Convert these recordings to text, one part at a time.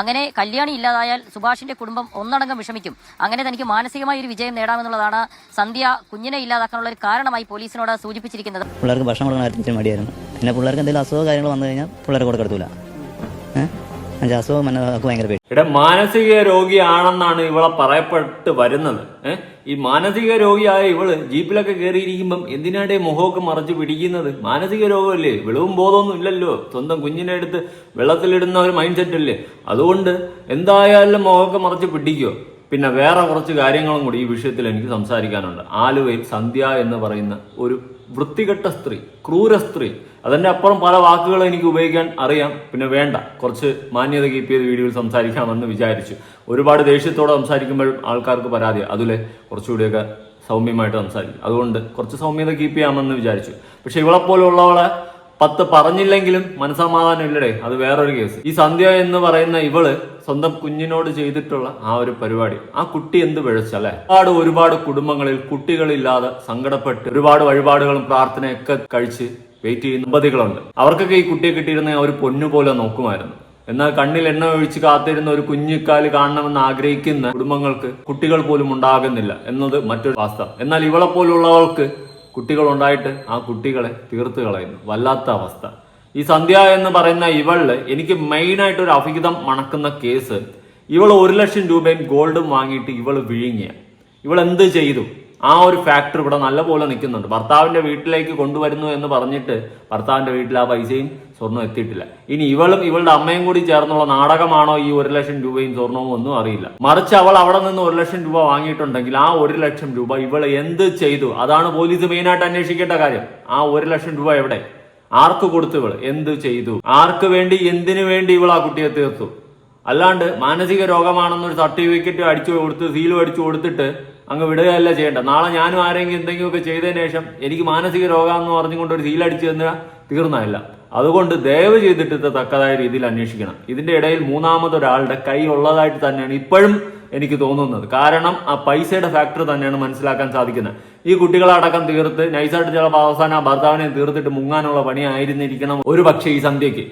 അങ്ങനെ കല്യാണി ഇല്ലാതായാൽ സുഭാഷിന്റെ കുടുംബം ഒന്നടങ്കം വിഷമിക്കും. അങ്ങനെ തനിക്ക് മാനസികമായ ഒരു വിജയം നേടാമെന്നുള്ളതാണ് സന്ധ്യ കുഞ്ഞിനെ ഇല്ലാതാക്കാനുള്ള ഒരു കാരണമായി പോലീസിനോട് സൂചിപ്പിച്ചിരിക്കുന്നത്. പിള്ളേർക്ക് ഭക്ഷണം കൊടുക്കാൻ മടിയായിരുന്നു. പിന്നെ പിള്ളേർക്ക് എന്തെങ്കിലും അസുഖം കാര്യങ്ങൾ വന്നു കഴിഞ്ഞാൽ പിള്ളേരെ കൊടുക്കത്തില്ല അസുഖം ഭയങ്കര ഇവിടെ മാനസിക രോഗിയാണെന്നാണ് ഇവളെ പറയപ്പെട്ട് വരുന്നത്. ഈ മാനസിക രോഗിയായ ഇവൾ ജീപ്പിലൊക്കെ കയറിയിരിക്കുമ്പം എന്തിനാടെ മുഖമൊക്കെ മറച്ച് പിടിക്കുന്നത്? മാനസിക രോഗമല്ലേ? വെളിവും ബോധമൊന്നും ഇല്ലല്ലോ. സ്വന്തം കുഞ്ഞിനെ എടുത്ത് വെള്ളത്തിലിടുന്ന ഒരു മൈൻഡ് സെറ്റ് അല്ലേ? അതുകൊണ്ട് എന്തായാലും മുഖമൊക്കെ മറച്ച് പിടിക്കുമോ പിന്നെ വേറെ കുറച്ച് കാര്യങ്ങളും കൂടി ഈ വിഷയത്തിൽ എനിക്ക് സംസാരിക്കാനുണ്ട്. ആലുവയിൽ സന്ധ്യ എന്ന് പറയുന്ന ഒരു വൃത്തികെട്ട സ്ത്രീ ക്രൂര സ്ത്രീ അതിന്റെ അപ്പുറം പല വാക്കുകൾ എനിക്ക് ഉപയോഗിക്കാൻ അറിയാം. പിന്നെ വേണ്ട. കുറച്ച് മാന്യത കീപ്പ് ചെയ്ത് വീഡിയോയിൽ സംസാരിക്കാമെന്ന് വിചാരിച്ചു. ഒരുപാട് ദേഷ്യത്തോടെ സംസാരിക്കുമ്പോൾ ആൾക്കാർക്ക് പരാതി അതിലെ കുറച്ചുകൂടിയൊക്കെ സൗമ്യമായിട്ട് സംസാരിക്കും. അതുകൊണ്ട് കുറച്ച് സൗമ്യത കീപ്പ് ചെയ്യാമെന്ന് വിചാരിച്ചു. പക്ഷെ ഇവളെ പോലുള്ളവളെ പത്ത് പറഞ്ഞില്ലെങ്കിലും മനസമാധാനം ഇല്ലടേ. അത് വേറൊരു കേസ് ഈ സന്ധ്യ എന്ന് പറയുന്ന ഇവൾ സ്വന്തം കുഞ്ഞിനോട് ചെയ്തിട്ടുള്ള ആ ഒരു പരിപാടി. ആ കുട്ടി എന്ത് പിഴച്ചല്ലേ ഒരുപാട് ഒരുപാട് കുടുംബങ്ങളിൽ കുട്ടികളില്ലാതെ സങ്കടപ്പെട്ട് ഒരുപാട് വഴിപാടുകളും പ്രാർത്ഥനയൊക്കെ കഴിച്ച് വെയിറ്റ് ചെയ്യുന്ന ദമ്പതികളുണ്ട്. അവർക്കൊക്കെ ഈ കുട്ടിയെ കിട്ടിയിരുന്ന ഒരു പൊന്നു പോലെ നോക്കുമായിരുന്നു. എന്നാൽ കണ്ണിൽ എണ്ണ ഒഴിച്ച് കാത്തിരുന്ന ഒരു കുഞ്ഞിക്കാൽ കാണണമെന്ന് ആഗ്രഹിക്കുന്ന കുടുംബങ്ങൾക്ക് കുട്ടികൾ പോലും ഉണ്ടാകുന്നില്ല എന്നത് മറ്റൊരു വാസ്തവം. എന്നാൽ ഇവളെ പോലുള്ളവർക്ക് കുട്ടികൾ ഉണ്ടായിട്ട് ആ കുട്ടികളെ തീർത്ത് കളയുന്നു. വല്ലാത്ത അവസ്ഥ. ഈ സന്ധ്യ എന്ന് പറയുന്ന ഇവളിൽ എനിക്ക് മെയിനായിട്ട് ഒരു അഭിഹിതം മണക്കുന്ന കേസ്. ഇവൾ ഒരു ലക്ഷം രൂപയും ഗോൾഡും വാങ്ങിയിട്ട് ഇവൾ വിഴുങ്ങിയ. ഇവൾ എന്ത് ചെയ്തു? ആ ഒരു ഫാക്ടർ ഇവിടെ നല്ലപോലെ നിൽക്കുന്നുണ്ട്. ഭർത്താവിന്റെ വീട്ടിലേക്ക് കൊണ്ടുവരുന്നു എന്ന് പറഞ്ഞിട്ട് ഭർത്താവിന്റെ വീട്ടിൽ ആ പൈസയും സ്വർണവും എത്തിയിട്ടില്ല. ഇനി ഇവളും ഇവളുടെ അമ്മയും കൂടി ചേർന്നുള്ള നാടകമാണോ ഈ ഒരു ലക്ഷം രൂപയും സ്വർണവും ഒന്നും അറിയില്ല. മറിച്ച് അവൾ അവിടെ നിന്ന് ഒരു ലക്ഷം രൂപ വാങ്ങിയിട്ടുണ്ടെങ്കിൽ ആ ഒരു ലക്ഷം രൂപ ഇവൾ എന്ത് ചെയ്തു? അതാണ് പോലീസ് മെയിനായിട്ട് അന്വേഷിക്കേണ്ട കാര്യം. ആ ഒരു ലക്ഷം രൂപ എവിടെ? ആർക്ക് കൊടുത്തു ഇവൾ? എന്ത് ചെയ്തു? ആർക്ക് വേണ്ടി എന്തിനു വേണ്ടി ഇവൾ ആ കുട്ടിയെ തീർത്തു? അല്ലാണ്ട് മാനസിക രോഗമാണെന്നൊരു സർട്ടിഫിക്കറ്റ് അടിച്ചു കൊടുത്ത് സീലും അടിച്ചു കൊടുത്തിട്ട് അങ്ങ് വിടുകയല്ല ചെയ്യേണ്ട നാളെ ഞാനും ആരെങ്കിലും എന്തെങ്കിലുമൊക്കെ ചെയ്തതിന് ശേഷം എനിക്ക് മാനസിക രോഗമെന്ന് പറഞ്ഞുകൊണ്ട് ഒരു സീൽ അടിച്ചു തന്നാൽ തീർന്നതല്ല. അതുകൊണ്ട് ദയവ് ചെയ്തിട്ട് ഇത് തക്കതായ രീതിയിൽ അന്വേഷിക്കണം. ഇതിന്റെ ഇടയിൽ മൂന്നാമതൊരാളുടെ കൈ ഉള്ളതായിട്ട് തന്നെയാണ് ഇപ്പോഴും എനിക്ക് തോന്നുന്നത്. കാരണം ആ പൈസയുടെ ഫാക്ടർ തന്നെയാണ് മനസ്സിലാക്കാൻ സാധിക്കുന്നത്. ഈ കുട്ടികളടക്കം തീർത്ത് നൈസായിട്ട് ചിലപ്പോൾ അവസാനം ആ ഭർത്താവിനെ തീർത്തിട്ട് മുങ്ങാനുള്ള പണിയായിരുന്നിരിക്കണം ഒരു പക്ഷേ ഈ സന്ധ്യയ്ക്ക്.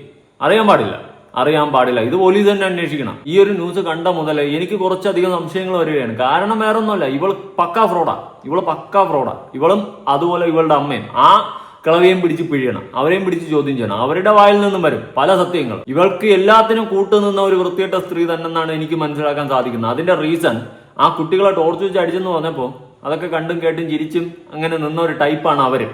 അറിയാൻ പാടില്ല. അറിയാൻ പാടില്ല. ഇത് പോലീസ് തന്നെ അന്വേഷിക്കണം. ഈ ഒരു ന്യൂസ് കണ്ട മുതൽ എനിക്ക് കുറച്ചധികം സംശയങ്ങൾ വരികയാണ്. കാരണം വേറെ ഒന്നുമല്ല ഇവൾ പക്കാ ഫ്രോഡാ ഇവൾ പക്കാ ഫ്രോഡാ ഇവളും അതുപോലെ ഇവളുടെ അമ്മയും. ആ കിളവിയും പിടിച്ച് പിഴിയണം. അവരെയും പിടിച്ച് ചോദ്യം ചെയ്യണം. അവരുടെ വായിൽ നിന്നും വരും പല സത്യങ്ങൾ ഇവൾക്ക് എല്ലാത്തിനും കൂട്ടുനിന്ന ഒരു വൃത്തികെട്ട സ്ത്രീ തന്നെന്നാണ് എനിക്ക് മനസ്സിലാക്കാൻ സാധിക്കുന്നത്. അതിന്റെ റീസൺ ആ കുട്ടികളെ ടോർച്ച് വെച്ച് അടിച്ചെന്ന് പറഞ്ഞപ്പോൾ അതൊക്കെ കണ്ടും കേട്ടും ചിരിച്ചും അങ്ങനെ നിന്ന ഒരു ടൈപ്പാണ് അവർ.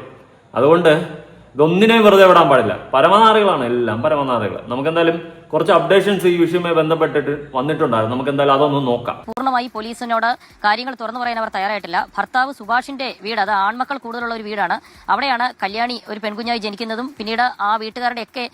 അതുകൊണ്ട് ഇതൊന്നിനെയും വെറുതെ വിടാൻ പാടില്ല. പരമനാറികളാണ് എല്ലാം പരമനാഥികൾ നമുക്ക് എന്തായാലും കുറച്ച് അപ്ഡേഷൻസ് ഈ വിഷയവുമായി ബന്ധപ്പെട്ടിട്ട് വന്നിട്ടുണ്ടായിരുന്നു. നമുക്ക് എന്തായാലും അതൊന്ന് നോക്കാം. പൂർണമായി പോലീസിനോട് കാര്യങ്ങൾ തുറന്നു പറയാൻ അവർ തയ്യാറായിട്ടില്ല. ഭർത്താവ് സുഭാഷിന്റെ വീട് അത് ആൺമക്കൾ കൂടുതലുള്ള ഒരു വീടാണ്. അവിടെയാണ് കല്യാണി ഒരു പെൺകുഞ്ഞായി ജനിക്കുന്നതും പിന്നീട് ആ വീട്ടുകാരുടെയൊക്കെ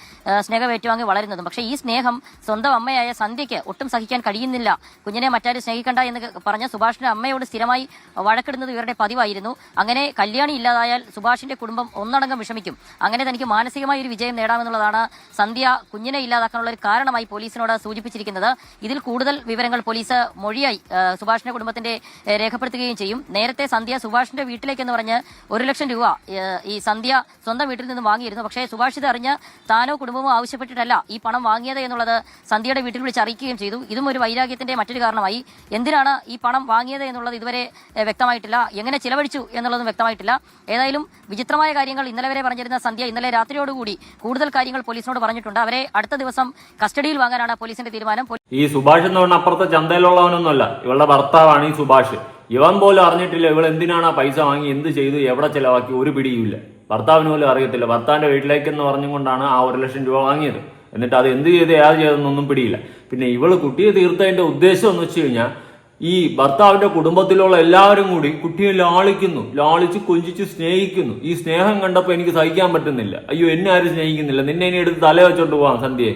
സ്നേഹം ഏറ്റുവാങ്ങി വളരുന്നതും. പക്ഷേ ഈ സ്നേഹം സ്വന്തം അമ്മയായ സന്ധ്യയ്ക്ക് ഒട്ടും സഹിക്കാൻ കഴിയുന്നില്ല. കുഞ്ഞിനെ മറ്റാരും സ്നേഹിക്കണ്ട എന്ന് പറഞ്ഞ സുഭാഷിന്റെ അമ്മയോട് സ്ഥിരമായി വഴക്കിടുന്നത് ഇവരുടെ പതിവായിരുന്നു. അങ്ങനെ കല്യാണി ഇല്ലാതായാൽ സുഭാഷിന്റെ കുടുംബം ഒന്നടങ്കം വിഷമിക്കും. അങ്ങനെ തനിക്ക് മാനസികമായ ഒരു വിജയം നേടാമെന്നുള്ളതാണ് സന്ധ്യ കുഞ്ഞിനെ ഇല്ലാതാക്കാനുള്ള ഒരു കാരണമായി പോലീസിനോട് സൂചിപ്പിച്ചിരിക്കുന്നത്. ഇതിൽ കൂടുതൽ വിവരങ്ങൾ പോലീസ് മൊഴിയായി. സുഭാഷിന്റെ കുടുംബത്തിന്റെ രേഖപ്പെടുത്തുകയും ചെയ്യും. നേരത്തെ സന്ധ്യ സുഭാഷിന്റെ വീട്ടിലേക്ക് എന്ന് പറഞ്ഞ് ഒരു ലക്ഷം രൂപ ഈ സന്ധ്യ സ്വന്തം വീട്ടിൽ നിന്ന് വാങ്ങിയിരുന്നു. പക്ഷേ സുഭാഷ് ഇത് അറിഞ്ഞ് താനോ കുടുംബമോ ആവശ്യപ്പെട്ടിട്ടല്ല ഈ പണം വാങ്ങിയത് എന്നുള്ളത് സന്ധ്യയുടെ വീട്ടിൽ വിളിച്ച് അറിയിക്കുകയും ചെയ്തു. ഇതും ഒരു വൈരാഗ്യത്തിന്റെ മറ്റൊരു കാരണമായി. എന്തിനാണ് ഈ പണം വാങ്ങിയത് എന്നുള്ളത് ഇതുവരെ വ്യക്തമായിട്ടില്ല. എങ്ങനെ ചിലവഴിച്ചു എന്നുള്ളതും വ്യക്തമായിട്ടില്ല. ഏതായാലും വിചിത്രമായ കാര്യങ്ങൾ ഇന്നലെ വരെ പറഞ്ഞിരുന്ന സന്ധ്യ ഇന്നലെ രാത്രിയോടുകൂടി കൂടുതൽ കാര്യങ്ങൾ പോലീസിനോട് പറഞ്ഞിട്ടുണ്ട്. അവരെ അടുത്ത ദിവസം കസ്റ്റഡിയിൽ വാങ്ങാനാണ് പോലീസിന്റെ തീരുമാനം. ഈ സുഭാഷ് എന്ന് പറഞ്ഞ അപ്പുറത്തെ ചന്തയിലുള്ളവനൊന്നുമല്ല. ഇവളുടെ ഭർത്താവാണ് ഈ സുഭാഷ്. ഇവൻ പോലും അറിഞ്ഞിട്ടില്ല ഇവൾ എന്തിനാണ് ആ പൈസ വാങ്ങി എന്ത് ചെയ്തു എവിടെ ചിലവാക്കി ഒരു പിടിയുമില്ല. ഭർത്താവിന് പോലും അറിയത്തില്ല. ഭർത്താവിന്റെ വീട്ടിലേക്ക് എന്ന് പറഞ്ഞുകൊണ്ടാണ് ആ ഒരു ലക്ഷം രൂപ വാങ്ങിയത്. എന്നിട്ട് അത് എന്ത് ചെയ്ത് ഏത് ചെയ്തെന്നൊന്നും പിടിയില്ല. പിന്നെ ഇവൾ കുട്ടിയെ തീർത്തതിന്റെ ഉദ്ദേശം എന്ന് വെച്ച് കഴിഞ്ഞാൽ ഈ ഭർത്താവിന്റെ കുടുംബത്തിലുള്ള എല്ലാവരും കൂടി കുട്ടിയെ ലാളിക്കുന്നു. ലാളിച്ച് കൊഞ്ചിച്ച് സ്നേഹിക്കുന്നു. ഈ സ്നേഹം കണ്ടപ്പോൾ എനിക്ക് സഹിക്കാൻ പറ്റുന്നില്ല. അയ്യോ എന്നെ ആരും സ്നേഹിക്കുന്നില്ല. നിന്നെ ഇനി എടുത്ത് തല വെച്ചോണ്ട് പോവാം സന്ധ്യയെ.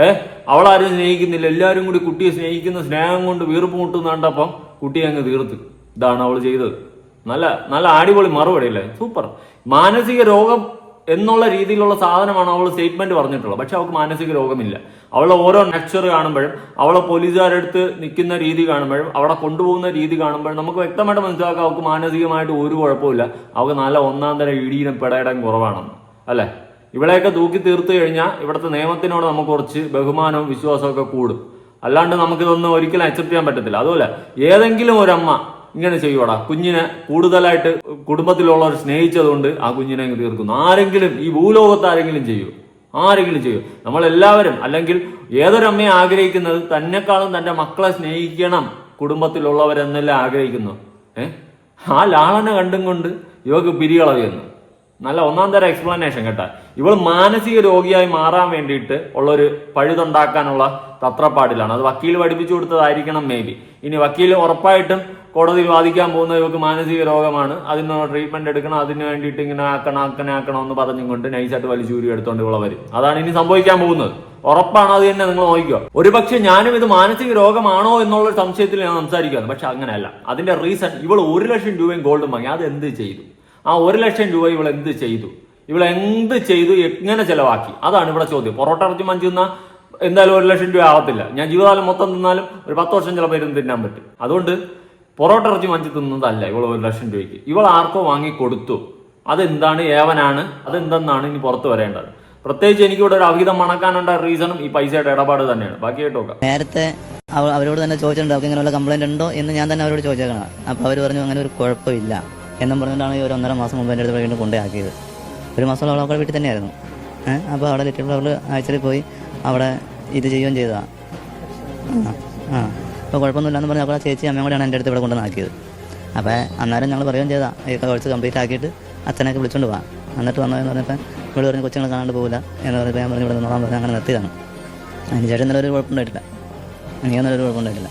ഏ? അവളാരും സ്നേഹിക്കുന്നില്ല. എല്ലാവരും കൂടി കുട്ടിയെ സ്നേഹിക്കുന്ന സ്നേഹം കൊണ്ട് വീർപ്പ് മുട്ടുന്ന കണ്ടപ്പം കുട്ടിയെ അങ്ങ് തീർത്ത്. ഇതാണ് അവൾ ചെയ്തത്. നല്ല നല്ല അടിപൊളി മറുപടി അല്ലേ? സൂപ്പർ. മാനസിക രോഗം എന്നുള്ള രീതിയിലുള്ള സാധനമാണ് അവൾ സ്റ്റേറ്റ്മെന്റ് പറഞ്ഞിട്ടുള്ളത്. പക്ഷെ അവൾക്ക് മാനസിക രോഗമില്ല. അവളെ ഓരോ നെക്ചർ കാണുമ്പോഴും അവളെ പോലീസുകാരെടുത്ത് നിൽക്കുന്ന രീതി കാണുമ്പോഴും അവളെ കൊണ്ടുപോകുന്ന രീതി കാണുമ്പോഴും നമുക്ക് വ്യക്തമായിട്ട് മനസ്സിലാക്കാം. അവൾക്ക് മാനസികമായിട്ട് ഒരു കുഴപ്പമില്ല അവൾക്ക് നല്ല ഒന്നാം തരം ഇടിയിലും പെടയിടം കുറവാണെന്ന്. അല്ലേ? ഇവളെയൊക്കെ തൂക്കി തീർത്തു കഴിഞ്ഞാൽ ഇവിടുത്തെ നിയമത്തിനോട് നമുക്ക് കുറച്ച് ബഹുമാനവും വിശ്വാസമൊക്കെ കൂടും. അല്ലാണ്ട് നമുക്കിതൊന്നും ഒരിക്കലും അക്സെപ്റ്റ് ചെയ്യാൻ പറ്റത്തില്ല. അതുപോലെ ഏതെങ്കിലും ഒരമ്മ ഇങ്ങനെ ചെയ്യുവാടാ. കുഞ്ഞിനെ കൂടുതലായിട്ട് കുടുംബത്തിലുള്ളവർ സ്നേഹിച്ചതുകൊണ്ട് ആ കുഞ്ഞിനെ തീർക്കുന്നു. ആരെങ്കിലും ഈ ഭൂലോകത്ത് ആരെങ്കിലും ചെയ്യൂ. ആരെങ്കിലും ചെയ്യൂ. നമ്മളെല്ലാവരും അല്ലെങ്കിൽ ഏതൊരമ്മയെ ആഗ്രഹിക്കുന്നത് തന്നെക്കാളും തന്റെ മക്കളെ സ്നേഹിക്കണം കുടുംബത്തിലുള്ളവരെന്നെല്ലാം ആഗ്രഹിക്കുന്നു. ഏഹ് ആ ലാളന കണ്ടും കൊണ്ട് ഇവക്ക് പിരികളവിയെന്നു നല്ല ഒന്നാം തരം എക്സ്പ്ലനേഷൻ കേട്ടാ. ഇവൾ മാനസിക രോഗിയായി മാറാൻ വേണ്ടിയിട്ട് ഉള്ളൊരു പഴുതുണ്ടാക്കാനുള്ള തത്രപ്പാടിലാണ്. അത് വക്കീൽ പഠിപ്പിച്ചു കൊടുത്തതായിരിക്കണം മേ ബി ഇനി വക്കീൽ ഉറപ്പായിട്ടും കോടതിയിൽ വാദിക്കാൻ പോകുന്ന ഇവർക്ക് മാനസിക രോഗമാണ്. അതിനുള്ള ട്രീറ്റ്മെന്റ് എടുക്കണം അതിന് വേണ്ടിയിട്ട് ഇങ്ങനെ ആക്കണം ആക്കണം ആക്കണം എന്ന് പറഞ്ഞും കൊണ്ട് നൈസായിട്ട് വലിച്ചൂരി എടുത്തോണ്ട് ഇവളെ വരും. അതാണ് ഇനി സംഭവിക്കാൻ പോകുന്നത്. ഉറപ്പാണ് അത് തന്നെ നിങ്ങൾ നോക്കിക്കോ. ഒരുപക്ഷെ ഞാനും ഇത് മാനസിക രോഗമാണോ എന്നുള്ള സംശയത്തിൽ ഞാൻ സംസാരിക്കുകയാണ് പക്ഷെ അങ്ങനെയല്ല. അതിന്റെ റീസൺ ഇവൾ ഒരു ലക്ഷം രൂപയും ഗോൾഡ് വാങ്ങി. അത് എന്ത് ചെയ്തു? ആ ഒരു ലക്ഷം രൂപ ഇവൾ എന്ത് ചെയ്തു? ഇവൾ എന്ത് ചെയ്തു? എങ്ങനെ ചെലവാക്കി? അതാണ് ഇവിടെ ചോദ്യം. പൊറോട്ട ഇറച്ചി മഞ്ചി തിന്നാൽ എന്തായാലും ഒരു ലക്ഷം രൂപ ആവത്തില്ല. ഞാൻ ജീവിതകാലം മൊത്തം തിന്നാലും ഒരു പത്ത് വർഷം ചിലപ്പോൾ ഇരുന്ന് തിന്നാൻ പറ്റും. അതുകൊണ്ട് പൊറോട്ട ഇറച്ചി മഞ്ചി തിന്നതല്ല ഇവൾ ഒരു ലക്ഷം രൂപയ്ക്ക്. ഇവൾ ആർക്കോ വാങ്ങി കൊടുത്തു അതെന്താണ് ഏവനാണ്? അതെന്തെന്നാണ് ഇനി പുറത്തു വരേണ്ടത്? പ്രത്യേകിച്ച് എനിക്കിവിടെ ഒരു അവിഹിതം മണക്കാനുള്ള റീസണും ഈ പൈസയുടെ ഇടപാട് തന്നെയാണ്. ബാക്കി നേരത്തെ അവരോട് തന്നെ ചോദിച്ചിട്ടുണ്ട്. അവർക്ക് ഇങ്ങനെയുള്ള കംപ്ലൈന്റ് ഉണ്ടോ എന്ന് ഞാൻ തന്നെ അവരോട് ചോദിച്ചേക്കണം അപ്പൊ അവർ പറഞ്ഞു അങ്ങനെ ഒരു കുഴപ്പമില്ല. എന്നും പറഞ്ഞിട്ടാണ് ഈ ഒരു ഒന്നര മാസം മുമ്പ് എന്റെ അടുത്ത് വീണ്ടും കൊണ്ടുപോയാക്കിയത്. ഒരു മാസം അവളെ വീട്ടിൽ തന്നെയായിരുന്നു. അപ്പോൾ അവിടെ ലിറ്റിൽ ഫ്ലവർ ആഴ്ചയിൽ പോയി അവിടെ ഇത് ചെയ്യുകയും ചെയ്തതാണ് ആ അപ്പോൾ കുഴപ്പമൊന്നുമില്ല എന്ന് അപ്പോൾ ആ ചേച്ചി അമ്മയും കൂടെയാണ് എന്റെ അടുത്ത് ഇവിടെ കൊണ്ടുവന്നാക്കിയത് അപ്പോൾ അന്നേരം ഞങ്ങൾ പറയുകയും ചെയ്താൽ ഈ കുറച്ച് കംപ്ലീറ്റ് ആക്കിയിട്ട് അച്ഛനൊക്കെ വിളിച്ചുകൊണ്ട് പോകാം എന്നിട്ട് വന്നതെന്ന് പറഞ്ഞപ്പോൾ ഇവിടെ പറഞ്ഞ് കൊച്ചുങ്ങൾ കാണാണ്ട് പോകില്ല എന്ന് പറഞ്ഞപ്പോൾ ഞാൻ പറഞ്ഞു ഇവിടെ നിന്നോളാൻ പറഞ്ഞ്. അങ്ങനെ നിർത്തിയതാണ് അതിന് ശേഷം ഇന്നലെ ഒരു കുഴപ്പമുണ്ടായിട്ടില്ല. എനിക്കൊന്നും ഒരു കുഴപ്പമുണ്ടായിട്ടില്ല.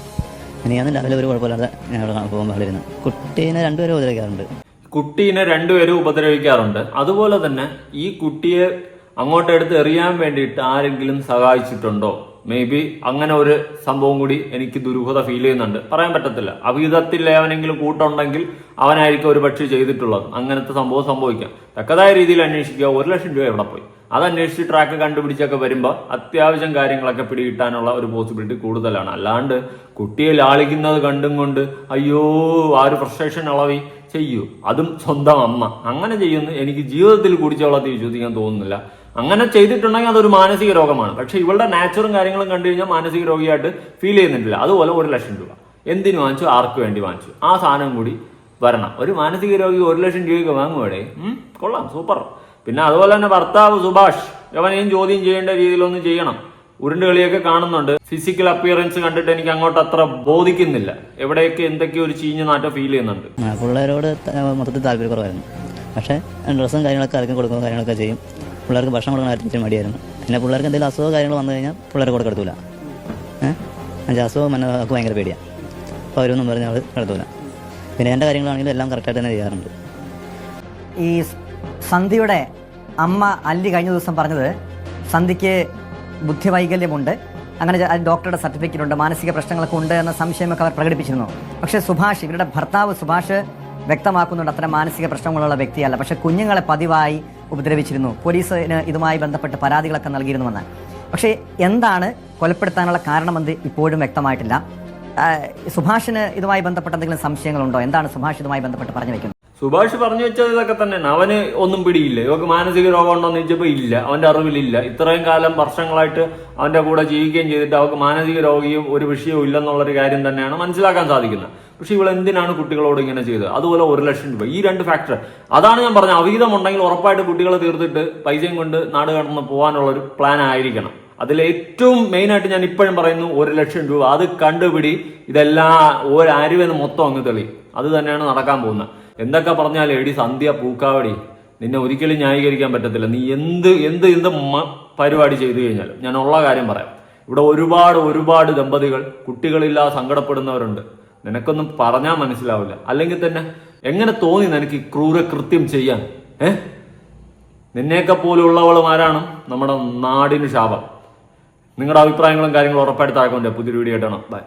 എനിക്കൊന്നും രാവിലെ ഒരു കുഴപ്പമില്ലാതെ ഞാൻ ഇവിടെ പോകുമ്പോൾ വളരുന്നു കുട്ടീനെ രണ്ടുപേരും ഉപദ്രവിക്കാറുണ്ട്. കുട്ടീനെ രണ്ടുപേരും ഉപദ്രവിക്കാറുണ്ട്. അതുപോലെ തന്നെ ഈ കുട്ടിയെ അങ്ങോട്ട് എടുത്ത് എറിയാൻ വേണ്ടിയിട്ട് ആരെങ്കിലും സഹായിച്ചിട്ടുണ്ടോ? മേ ബി അങ്ങനെ ഒരു സംഭവം കൂടി എനിക്ക് ദുരൂഹത ഫീൽ ചെയ്യുന്നുണ്ട്. പറയാൻ പറ്റത്തില്ല. അവിഹിതത്തിൽ അവനെങ്കിലും കൂട്ടുണ്ടെങ്കിൽ അവനായിരിക്കും ഒരു പക്ഷേ ചെയ്തിട്ടുള്ളത്. അങ്ങനത്തെ സംഭവം സംഭവിക്കാം. തക്കതായ രീതിയിൽ അന്വേഷിക്കുക. ഒരു ലക്ഷം രൂപ എവിടെ പോയി? അത് അന്വേഷിച്ച് ട്രാക്ക് കണ്ടുപിടിച്ചൊക്കെ വരുമ്പോൾ അത്യാവശ്യം കാര്യങ്ങളൊക്കെ പിടികിട്ടാനുള്ള ഒരു പോസിബിലിറ്റി കൂടുതലാണ്. അല്ലാണ്ട് കുട്ടിയെ ലാളിക്കുന്നത് കണ്ടും കൊണ്ട് അയ്യോ ആ ഒരു ഫ്രസ്ട്രേഷൻ അളവി ചെയ്യൂ. അതും സ്വന്തം അമ്മ. അങ്ങനെ ചെയ്യുന്നു എനിക്ക് ജീവിതത്തിൽ കുടിച്ചവളത്തിൽ വിശ്വസിക്കാൻ തോന്നുന്നില്ല. അങ്ങനെ ചെയ്തിട്ടുണ്ടെങ്കിൽ അതൊരു മാനസിക രോഗമാണ്. പക്ഷെ ഇവളുടെ നാച്ചുറും കാര്യങ്ങളും കണ്ടു കഴിഞ്ഞാൽ മാനസിക രോഗിയായിട്ട് ഫീൽ ചെയ്യുന്നില്ല. അതുപോലെ ഒരു ലക്ഷം രൂപ. എന്തിനു വാങ്ങിച്ചു? ആർക്ക് വേണ്ടി വാങ്ങിച്ചു? ആ സാധനം കൂടി വരണം. ഒരു മാനസിക രോഗി ഒരു ലക്ഷം രൂപയ്ക്ക് വാങ്ങുവാടേ കൊള്ളാം. സൂപ്പർ. പിന്നെ അതുപോലെ തന്നെ ഭർത്താവ് സുഭാഷ് അവനെയും ചോദ്യം ചെയ്യേണ്ട രീതിയിലൊന്നും ചെയ്യണം. ഉരുണ്ട് കളിയൊക്കെ കാണുന്നുണ്ട്. ഫിസിക്കൽ അപ്പിയറൻസ് കണ്ടിട്ട് എനിക്ക് അങ്ങോട്ട് അത്ര ബോധിക്കുന്നില്ല. എവിടെയൊക്കെ എന്തൊക്കെയോ ഒരു ചീഞ്ഞ നാറ്റം ഫീൽ ചെയ്യുന്നുണ്ട്. ആ, പിള്ളേരോട് മൊത്തത്തിൽ താല്പര്യക്കുറവായിരുന്നു പക്ഷേ ഡ്രസ്സും കാര്യങ്ങളൊക്കെ ഇറക്കി കൊടുക്കുന്ന കാര്യങ്ങളൊക്കെ ചെയ്യും. പിള്ളേർക്ക് ഭക്ഷണം കൊടുക്കുന്ന കാര്യത്തിൽ മടിയായിരുന്നു. പിന്നെ പിള്ളേർക്ക് എന്തെങ്കിലും അസുഖം കാര്യങ്ങൾ വന്നു കഴിഞ്ഞാൽ പിള്ളേരെ കൊടുക്കടത്തൂല ഏഹ് എന്നുവെച്ചാൽ അസുഖം അവർക്ക് ഭയങ്കര പേടിയാണ് അപ്പോൾ അവരൊന്നും പറഞ്ഞാൽ അവൾ കിടത്തൂല പിന്നെ എന്റെ കാര്യങ്ങളാണെങ്കിലും എല്ലാം കറക്റ്റായിട്ട് തന്നെ ചെയ്യാറുണ്ട്. ഈ സന്ധ്യയുടെ അമ്മ അല്ലി കഴിഞ്ഞ ദിവസം പറഞ്ഞത് സന്ധ്യയ്ക്ക് ബുദ്ധിവൈകല്യമുണ്ട്. അങ്ങനെ ഡോക്ടറുടെ സർട്ടിഫിക്കറ്റ് ഉണ്ട് മാനസിക പ്രശ്നങ്ങളൊക്കെ ഉണ്ട് എന്ന സംശയമൊക്കെ അവർ പ്രകടിപ്പിച്ചിരുന്നു. പക്ഷേ സുഭാഷ് ഇവരുടെ ഭർത്താവ് സുഭാഷ് വ്യക്തമാക്കുന്നുണ്ട് അത്തരം മാനസിക പ്രശ്നങ്ങളുള്ള വ്യക്തിയല്ല. പക്ഷെ കുഞ്ഞുങ്ങളെ പതിവായി ഉപദ്രവിച്ചിരുന്നു. പോലീസിന് ഇതുമായി ബന്ധപ്പെട്ട് പരാതികളൊക്കെ നൽകിയിരുന്നുവെന്ന്. പക്ഷേ എന്താണ് കൊലപ്പെടുത്താനുള്ള കാരണമെന്ന് ഇപ്പോഴും വ്യക്തമായിട്ടില്ല. സുഭാഷിന് ഇതുമായി ബന്ധപ്പെട്ട എന്തെങ്കിലും സംശയങ്ങളുണ്ടോ? എന്താണ് സുഭാഷ് ഇതുമായി ബന്ധപ്പെട്ട് പറഞ്ഞു വെക്കുന്നത്? സുഭാഷ് പറഞ്ഞു വെച്ചത് ഇതൊക്കെ തന്നെയാണ്. അവന് ഒന്നും പിടിയില്ല. ഇവക്ക് മാനസിക രോഗം ഉണ്ടോ എന്ന് ചോദിച്ചപ്പോൾ ഇല്ല. അവന്റെ അറിവിലില്ല. ഇത്രയും കാലം വർഷങ്ങളായിട്ട് അവന്റെ കൂടെ ജീവിക്കുകയും ചെയ്തിട്ട് അവക്ക് മാനസിക രോഗിയും ഒരു വിഷയവും ഇല്ലെന്നുള്ളൊരു കാര്യം തന്നെയാണ് മനസ്സിലാക്കാൻ സാധിക്കുന്നത്. പക്ഷെ ഇവൾ എന്തിനാണ് കുട്ടികളോട് ഇങ്ങനെ ചെയ്തത്? അതുപോലെ ഒരു ലക്ഷം രൂപ. ഈ രണ്ട് ഫാക്ടർ അതാണ് ഞാൻ പറഞ്ഞത്. അവിഹിതം ഉണ്ടെങ്കിൽ ഉറപ്പായിട്ട് കുട്ടികളെ തീർത്തിട്ട് പൈസയും കൊണ്ട് നാട് കടന്ന് പോകാനുള്ള ഒരു പ്ലാൻ ആയിരിക്കണം. അതിൽ ഏറ്റവും മെയിൻ ആയിട്ട് ഞാൻ ഇപ്പോഴും പറയുന്നു ഒരു ലക്ഷം രൂപ. അത് കണ്ടുപിടി. ഇതെല്ലാം ഒരു അരുവെന്ന് മൊത്തം അങ്ങ് തെളി. അത് തന്നെയാണ് നടക്കാൻ പോകുന്നത്. എന്തൊക്കെ പറഞ്ഞാലും എടി സന്ധ്യ പൂക്കാവടി നിന്നെ ഒരിക്കലും ന്യായീകരിക്കാൻ പറ്റത്തില്ല. നീ എന്ത് എന്ത് എന്ത് പരിപാടി ചെയ്തു കഴിഞ്ഞാൽ ഞാൻ ഉള്ള കാര്യം പറയാം. ഇവിടെ ഒരുപാട് ഒരുപാട് ദമ്പതികൾ കുട്ടികളില്ലാതെ സങ്കടപ്പെടുന്നവരുണ്ട്. നിനക്കൊന്നും പറഞ്ഞാൽ മനസ്സിലാവില്ല. അല്ലെങ്കിൽ തന്നെ എങ്ങനെ തോന്നി നിനക്ക് ഈ ക്രൂര കൃത്യം ചെയ്യാൻ? ഏ? നിന്നെയൊക്കെ പോലുള്ളവളുമാരാണ് നമ്മുടെ നാടിന് ശാപം. നിങ്ങളുടെ അഭിപ്രായങ്ങളും കാര്യങ്ങളും ഉറപ്പായിട്ട് താഴെ പുതിയൊരു വീഡിയോ ആയിട്ടാണ് ബൈ